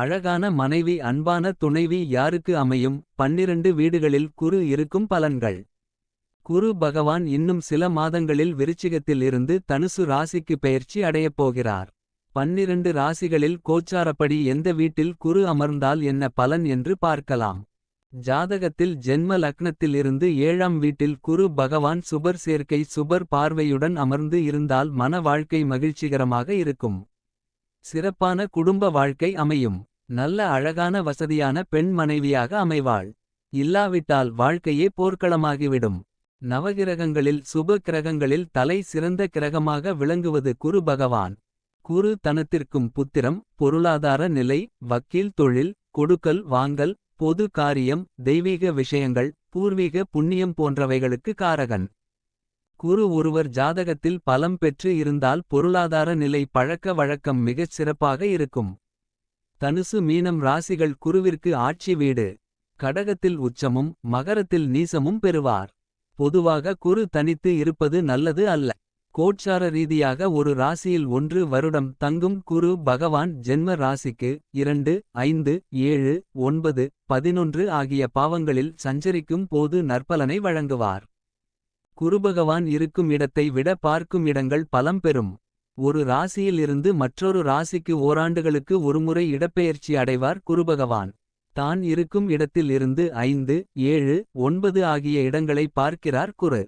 அழகான மனைவி அன்பான துணைவி யாருக்கு அமையும்? பன்னிரண்டு வீடுகளில் குரு இருக்கும் பலன்கள். குரு பகவான் இன்னும் சில மாதங்களில் விருச்சிகத்தில் இருந்து தனுசு ராசிக்கு பெயர்ச்சி அடையப் போகிறார். பன்னிரண்டு ராசிகளில் கோச்சாரப்படி எந்த வீட்டில் குரு அமர்ந்தால் என்ன பலன் என்று பார்க்கலாம். ஜாதகத்தில் ஜென்ம லக்னத்தில் இருந்து ஏழாம் வீட்டில் குரு பகவான் சுபர் சேர்க்கை சுபர் பார்வையுடன் அமர்ந்து இருந்தால் மன வாழ்க்கை மகிழ்ச்சிகரமாக இருக்கும். சிறப்பான குடும்ப வாழ்க்கை அமையும். நல்ல அழகான வசதியான பெண் மனைவியாக அமைவாள். இல்லாவிட்டால் வாழ்க்கையே போர்க்களமாகிவிடும். நவகிரகங்களில் சுப கிரகங்களில் தலை சிறந்த கிரகமாக விளங்குவது குரு பகவான். குரு தனத்திற்கும் புத்திரம் பொருளாதார நிலை வக்கீல் தொழில் கொடுக்கல் வாங்கல் பொது காரியம் தெய்வீக விஷயங்கள் பூர்வீக புண்ணியம் போன்றவைகளுக்கு காரகன். குரு ஒருவர் ஜாதகத்தில் பலம் பெற்று இருந்தால் பொருளாதார நிலை பழக்க வழக்கம் மிகச் சிறப்பாக இருக்கும். தனுசு மீனம் ராசிகள் குருவிற்கு ஆட்சி வீடு. கடகத்தில் உச்சமும் மகரத்தில் நீசமும் பெறுவார். பொதுவாக குரு தனித்து இருப்பது நல்லது அல்ல. கோட்சார ரீதியாக ஒரு ராசியில் ஒன்று வருடம் தங்கும் குரு பகவான் ஜென்ம ராசிக்கு இரண்டு ஐந்து ஏழு ஒன்பது பதினொன்று ஆகிய பாவங்களில் சஞ்சரிக்கும் போது நற்பலனை வழங்குவார். குருபகவான் இருக்கும் இடத்தை விட பார்க்கும் இடங்கள் பலம் பெறும். ஒரு ராசியில் இருந்து மற்றொரு ராசிக்கு ஓராண்டுகளுக்கு ஒருமுறை இடப்பெயர்ச்சி அடைவார் குருபகவான். தான் இருக்கும் இடத்தில் இருந்து ஐந்து ஏழு ஒன்பது ஆகிய இடங்களை பார்க்கிறார் குரு.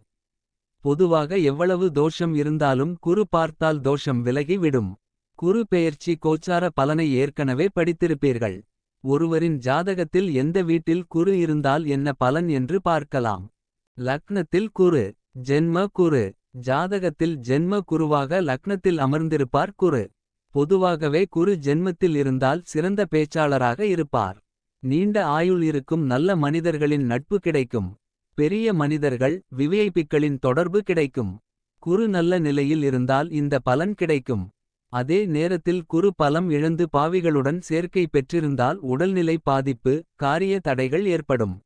பொதுவாக எவ்வளவு தோஷம் இருந்தாலும் குரு பார்த்தால் தோஷம் விலகி விடும். குரு பெயர்ச்சி கோச்சார பலனை ஏற்கனவே படித்திருப்பீர்கள். ஒருவரின் ஜாதகத்தில் எந்த வீட்டில் குரு இருந்தால் என்ன பலன் என்று பார்க்கலாம். லக்னத்தில் குரு ஜென்ம குரு ஜாதகத்தில் ஜென்ம குருவாக லக்னத்தில் அமர்ந்திருப்பார் குரு. பொதுவாகவே குரு ஜென்மத்தில் இருந்தால் சிறந்த பேச்சாளராக இருப்பார். நீண்ட ஆயுள் இருக்கும் நல்ல மனிதர்களின் நட்பு கிடைக்கும். பெரிய மனிதர்கள் விவிஐபிக்களின் தொடர்பு கிடைக்கும். குரு நல்ல நிலையில் இருந்தால் இந்த பலன் கிடைக்கும். அதே நேரத்தில் குரு பலம் இழந்து பாவிகளுடன் சேர்க்கை பெற்றிருந்தால் உடல்நிலை பாதிப்பு காரிய தடைகள் ஏற்படும்.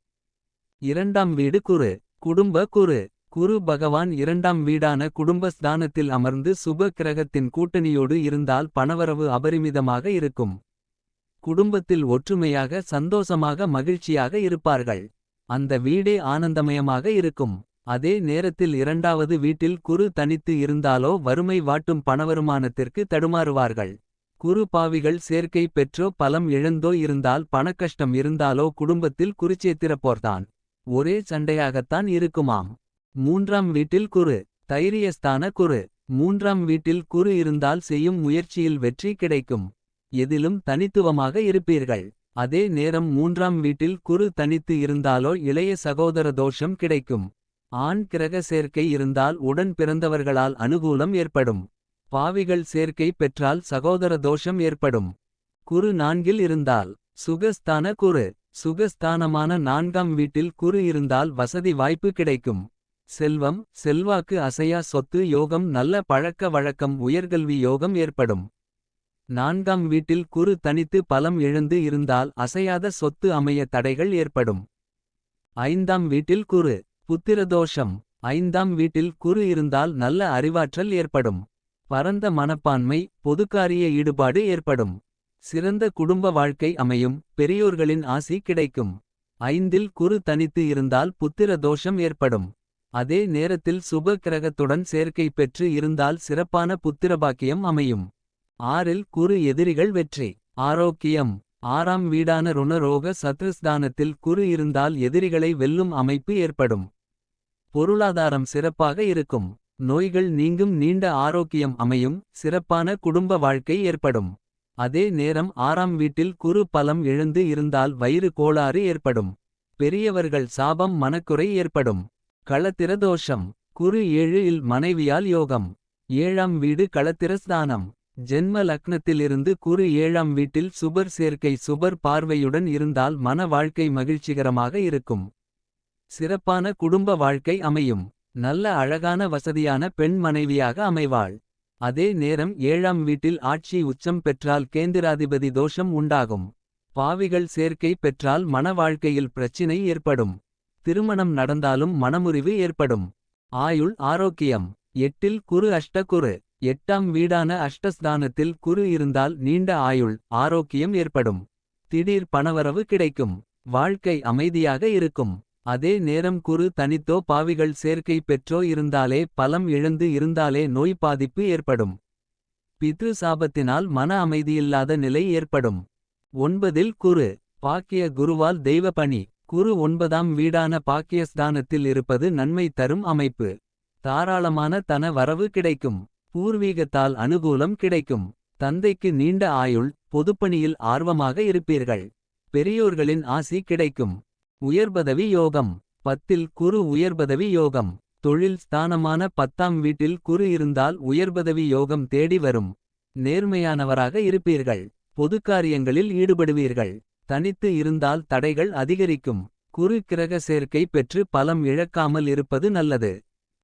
இரண்டாம் வீடு குரு. குடும்ப குரு. குரு பகவான் இரண்டாம் வீடான குடும்பஸ்தானத்தில் அமர்ந்து சுப கிரகத்தின் கூட்டணியோடு இருந்தால் பணவரவு அபரிமிதமாக இருக்கும். குடும்பத்தில் ஒற்றுமையாக சந்தோஷமாக மகிழ்ச்சியாக இருப்பார்கள். அந்த வீடே ஆனந்தமயமாக இருக்கும். அதே நேரத்தில் இரண்டாவது வீட்டில் குரு தனித்து இருந்தாலோ வறுமை வாட்டும் பணவருமானத்திற்கு தடுமாறுவார்கள். குரு பாவிகள் சேர்க்கை பெற்றோ பலம் இழந்தோ இருந்தால் பணக்கஷ்டம் இருந்தாலோ குடும்பத்தில் குறிச்சேத்திரப்போர்தான் ஒரே சண்டையாகத்தான் இருக்குமாம். மூன்றாம் வீட்டில் குரு தைரியஸ்தான குரு. மூன்றாம் வீட்டில் குரு இருந்தால் செய்யும் முயற்சியில் வெற்றி கிடைக்கும். எதிலும் தனித்துவமாக இருப்பீர்கள். அதே நேரம் மூன்றாம் வீட்டில் குரு தனித்து இருந்தாலோ இளைய சகோதர தோஷம் கிடைக்கும். ஆண் கிரக சேர்க்கை இருந்தால் உடன் பிறந்தவர்களால் அனுகூலம் ஏற்படும். பாவிகள் சேர்க்கை பெற்றால் சகோதர தோஷம் ஏற்படும். குரு நான்கில் இருந்தால் சுகஸ்தான குரு. சுகஸ்தானமான நான்காம் வீட்டில் குரு இருந்தால் வசதி வாய்ப்பு கிடைக்கும். செல்வம் செல்வாக்கு அசையா சொத்து யோகம் நல்ல பழக்க வழக்கம் உயர்கல்வி யோகம் ஏற்படும். நான்காம் வீட்டில் குரு தனித்து பலம் இழந்து இருந்தால் அசையாத சொத்து அமைய தடைகள் ஏற்படும். ஐந்தாம் வீட்டில் குரு புத்திரதோஷம். ஐந்தாம் வீட்டில் குரு இருந்தால் நல்ல அறிவாற்றல் ஏற்படும். பரந்த மனப்பான்மை பொதுக்காரிய ஈடுபாடு ஏற்படும். சிறந்த குடும்ப வாழ்க்கை அமையும் பெரியோர்களின் ஆசி கிடைக்கும். ஐந்தில் குரு தனித்து இருந்தால் புத்திர தோஷம் ஏற்படும். அதே நேரத்தில் சுப கிரகத்துடன் சேர்க்கை பெற்று இருந்தால் சிறப்பான புத்திரபாக்கியம் அமையும். ஆறில் குரு எதிரிகள் வெற்றி. ஆரோக்கியம். ஆறாம் வீடான ருணரோக சத்ருஸ்தானத்தில் குரு இருந்தால் எதிரிகளை வெல்லும் அமைப்பு ஏற்படும். பொருளாதாரம் சிறப்பாக இருக்கும். நோய்கள் நீங்கும் நீண்ட ஆரோக்கியம் அமையும். சிறப்பான குடும்ப வாழ்க்கை ஏற்படும். அதே நேரம் ஆறாம் வீட்டில் குரு பலம் எழுந்து இருந்தால் வயிறு கோளாறு ஏற்படும். பெரியவர்கள் சாபம் மனக்குறை ஏற்படும். களத்திர தோஷம் குரு ஏழு இல் மனைவியால் யோகம். ஏழாம் வீடு களத்திரஸ்தானம். ஜென்ம லக்னத்திலிருந்து குரு ஏழாம் வீட்டில் சுபர் சேர்க்கை சுபர் பார்வையுடன் இருந்தால் மன வாழ்க்கை மகிழ்ச்சிகரமாக இருக்கும். சிறப்பான குடும்ப வாழ்க்கை அமையும். நல்ல அழகான வசதியான பெண் மனைவியாக அமைவாள். அதே நேரம் ஏழாம் வீட்டில் ஆட்சி உச்சம் பெற்றால் கேந்திராதிபதி தோஷம் உண்டாகும். பாவிகள் சேர்க்கை பெற்றால் மன வாழ்க்கையில் பிரச்சினை ஏற்படும். திருமணம் நடந்தாலும் மனமுறிவு ஏற்படும். ஆயுள் ஆரோக்கியம். எட்டில் குரு அஷ்ட குரு எட்டாம் வீடான அஷ்டஸ்தானத்தில் குரு இருந்தால் நீண்ட ஆயுள் ஆரோக்கியம் ஏற்படும். திடீர் பணவரவு கிடைக்கும். வாழ்க்கை அமைதியாக இருக்கும். அதே நேரம் குரு தனித்தோ பாவிகள் சேர்க்கை பெற்றோ இருந்தாலே பலம் இழந்து இருந்தாலே நோய் பாதிப்பு ஏற்படும். பித்ரு சாபத்தினால் மன அமைதியில்லாத நிலை ஏற்படும். ஒன்பதில் குரு. பாக்கிய குருவால் தெய்வ பணி. குரு ஒன்பதாம் வீடான பாக்கியஸ்தானத்தில் இருப்பது நன்மை தரும் அமைப்பு. தாராளமான தன வரவு கிடைக்கும். பூர்வீகத்தால் அனுகூலம் கிடைக்கும். தந்தைக்கு நீண்ட ஆயுள் பொதுப்பணியில் ஆர்வமாக இருப்பீர்கள். பெரியோர்களின் ஆசி கிடைக்கும். உயர்பதவி யோகம். பத்தில் குரு உயர்பதவி யோகம். தொழில் ஸ்தானமான பத்தாம் வீட்டில் குரு இருந்தால் உயர்பதவி யோகம் தேடி வரும். நேர்மையானவராக இருப்பீர்கள். பொதுக்காரியங்களில் ஈடுபடுவீர்கள். தனித்து இருந்தால் தடைகள் அதிகரிக்கும். குரு கிரக சேர்க்கை பெற்று பலம் இழக்காமல் இருப்பது நல்லது.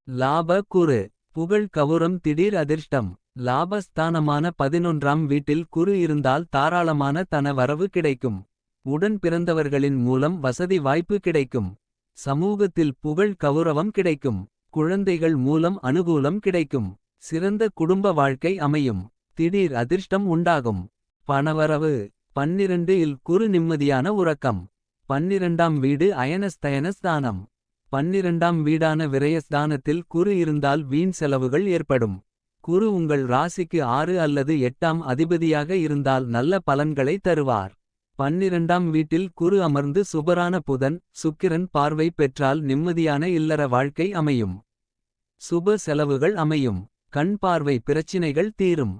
லாப குறு. புகழ் கவுரம் திடீர் அதிர்ஷ்டம். லாபஸ்தானமான பதினொன்றாம் வீட்டில் குரு இருந்தால் தாராளமான தன வரவு கிடைக்கும். உடன் பிறந்தவர்களின் மூலம் வசதி வாய்ப்பு கிடைக்கும். சமூகத்தில் புகழ் கௌரவம் கிடைக்கும். குழந்தைகள் மூலம் அனுகூலம் கிடைக்கும். சிறந்த குடும்ப வாழ்க்கை அமையும். திடீர் அதிர்ஷ்டம் உண்டாகும். பணவரவு பன்னிரண்டு இல் குறு நிம்மதியான உறக்கம். பன்னிரண்டாம் வீடு அயனஸ்தயனஸ்தானம் பன்னிரண்டாம் வீடான விரயஸ்தானத்தில் குரு இருந்தால் வீண் செலவுகள் ஏற்படும். குரு உங்கள் ராசிக்கு ஆறு அல்லது எட்டாம் அதிபதியாக இருந்தால் நல்ல பலன்களை தருவார். பன்னிரண்டாம் வீட்டில் குரு அமர்ந்து சுபரான புதன் சுக்கிரன் பார்வை பெற்றால் நிம்மதியான இல்லற வாழ்க்கை அமையும். சுப செலவுகள் அமையும். கண் பார்வை பிரச்சினைகள் தீரும்.